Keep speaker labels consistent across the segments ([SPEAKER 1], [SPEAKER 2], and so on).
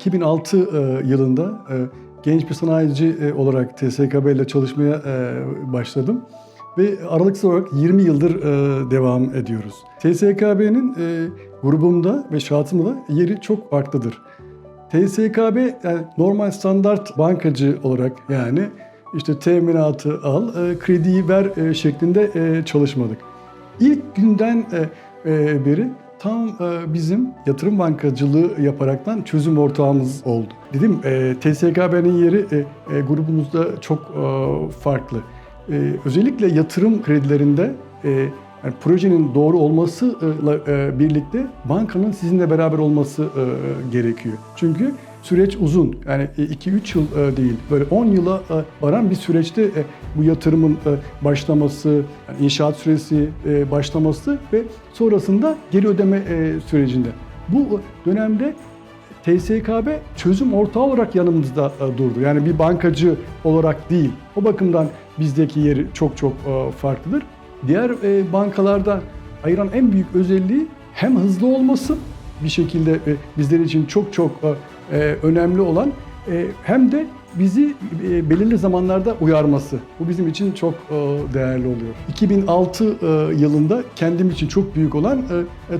[SPEAKER 1] 2006 e, yılında e, genç bir sanayici e, olarak TSKB ile çalışmaya başladım. Ve aralıksız olarak 20 yıldır devam ediyoruz. TSKB'nin grubumda ve şahsımda yeri çok farklıdır. TSKB yani normal standart bankacı olarak yani işte teminatı al, krediyi ver şeklinde çalışmadık. İlk günden beri tam e, bizim yatırım bankacılığı yaparaktan çözüm ortağımız oldu. Dedim e, TSKB'nin yeri e, grubumuzda çok farklı. Özellikle yatırım kredilerinde yani projenin doğru olmasıyla birlikte bankanın sizinle beraber olması gerekiyor. Çünkü süreç uzun. Yani 2-3 yıl e, değil. Böyle 10 yıla e, varan bir süreçte e, bu yatırımın e, başlaması, inşaat süresi e, başlaması ve sonrasında geri ödeme e, sürecinde. Bu dönemde TSKB çözüm ortağı olarak yanımızda e, durdu. Yani bir bankacı olarak değil. O bakımdan bizdeki yeri çok çok e, farklıdır. Diğer e, bankalarda ayıran en büyük özelliği hem hızlı olması bir şekilde e, bizler için çok çok e, önemli olan e, hem de bizi e, belirli zamanlarda uyarması. Bu bizim için çok değerli oluyor. 2006 e, yılında kendim için çok büyük olan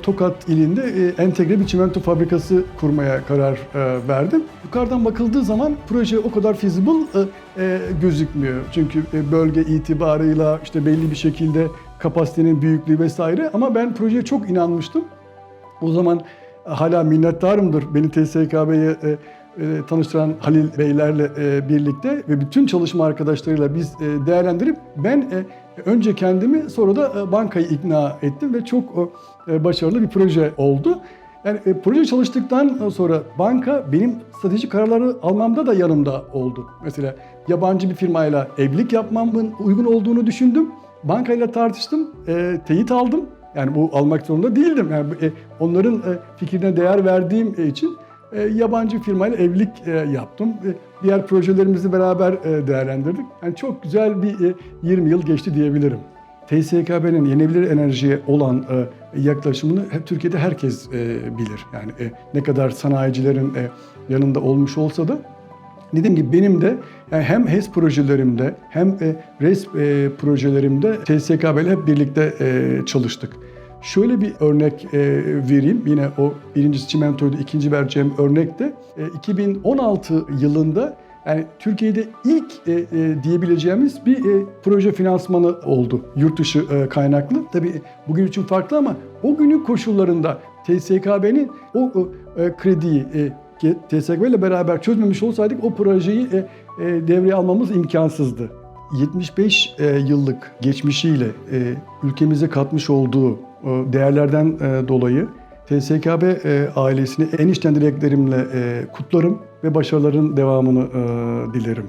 [SPEAKER 1] Tokat ilinde entegre bir çimento fabrikası kurmaya karar verdim. Yukarıdan bakıldığı zaman proje o kadar feasible gözükmüyor. Çünkü bölge itibarıyla işte belli bir şekilde kapasitenin büyüklüğü vesaire ama ben projeye çok inanmıştım. O zaman hala minnettarımdır beni TSKB'ye e, e, tanıştıran Halil Beylerle e, birlikte ve bütün çalışma arkadaşlarıyla biz e, değerlendirip ben e, önce kendimi sonra da e, bankayı ikna ettim ve çok e, başarılı bir proje oldu. Yani e, proje çalıştıktan sonra banka benim stratejik kararları almamda da yanımda oldu. Mesela yabancı bir firmayla evlilik yapmamın uygun olduğunu düşündüm. Bankayla tartıştım, e, teyit aldım. Yani bu almak zorunda değildim. Yani e, onların e, fikrine değer verdiğim için e, yabancı firmayla evlilik e, yaptım. E, diğer projelerimizi beraber e, değerlendirdik. Yani çok güzel bir e, 20 yıl geçti diyebilirim. TSKB'nin yenilebilir enerjiye olan e, yaklaşımını hep Türkiye'de herkes e, bilir. Yani e, ne kadar sanayicilerin e, yanında olmuş olsa da Dediğim gibi benim de yani hem HES projelerimde hem e, RES e, projelerimde TSKB ile hep birlikte e, çalıştık. Şöyle bir örnek e, vereyim. Yine o birincisi çimentoydu, ikinci vereceğim örnekte. E, 2016 yılında yani Türkiye'de ilk e, e, diyebileceğimiz bir e, proje finansmanı oldu. Yurt dışı e, kaynaklı. Tabii bugün için farklı ama o günün koşullarında TSKB'nin o e, krediyi e, TSKB ile beraber çözmemiş olsaydık o projeyi e, e, devreye almamız imkansızdı. 75 e, yıllık geçmişiyle e, ülkemize katmış olduğu e, değerlerden e, dolayı TSKB e, ailesini en içten dileklerimle e, kutlarım ve başarıların devamını e, dilerim.